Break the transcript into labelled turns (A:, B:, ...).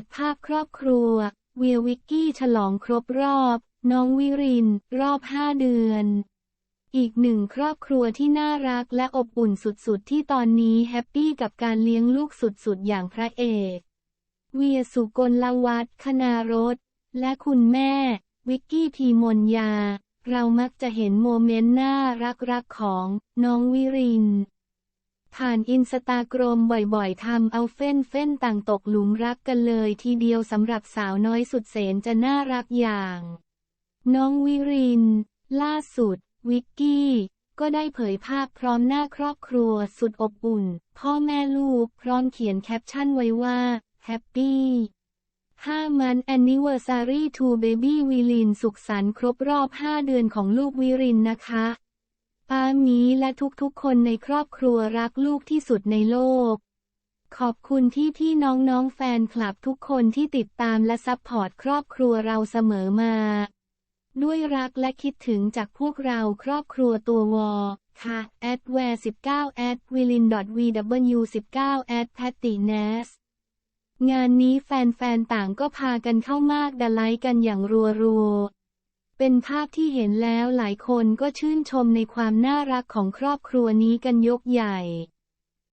A: ดภาพครอบครัว เวียวิกกี้ฉลองครบรอบ น้องวิริน รอบ5เดือน อีกหนึ่งครอบครัวที่น่ารักและอบอุ่นสุดๆ ที่ตอนนี้แฮปปี้กับการเลี้ยงลูกสุดๆ อย่างพระเอก เวียสุกลลวัฒคณารสและคุณแม่ วิกกี้พีมนยา เรามักจะเห็นโมเมนต์น่ารักๆของน้องวิริน ผ่านอินสตาแกรมบ่อยๆทำเอาเฟ้นเฟ้นต่างตกหลุมรักกันเลยทีเดียวสำหรับสาวน้อยสุดเสนจะน่ารักอย่าง น้องวิริน ล่าสุด วิกกี้ ก็ได้เผยภาพพร้อมหน้าครอบครัวสุดอบอุ่น พ่อแม่ลูกพร้อมเขียนแคปชั่นไว้ว่าแฮปปี้5มัน anniversary to baby วิลินสุขสันต์ครบรอบ 5 เดือนของลูกวิรินนะคะ ป้ามีและทุกๆ คนในครอบครัวรักลูกที่สุดในโลก ขอบคุณที่พี่น้องๆแฟนคลับทุกคนที่ติดตามและซัพพอร์ตครอบครัวเราเสมอมา ด้วยรักและคิดถึงจากพวกเราครอบครัวตัววอค่ะ at where 19 at willin vw 19 at patty nas งานนี้แฟนๆต่างก็พากันเข้ามากดไลค์กันอย่างรัวๆ เป็นภาพที่เห็นแล้วหลายคนก็ชื่นชมในความน่ารักของครอบครัวนี้กันยกใหญ่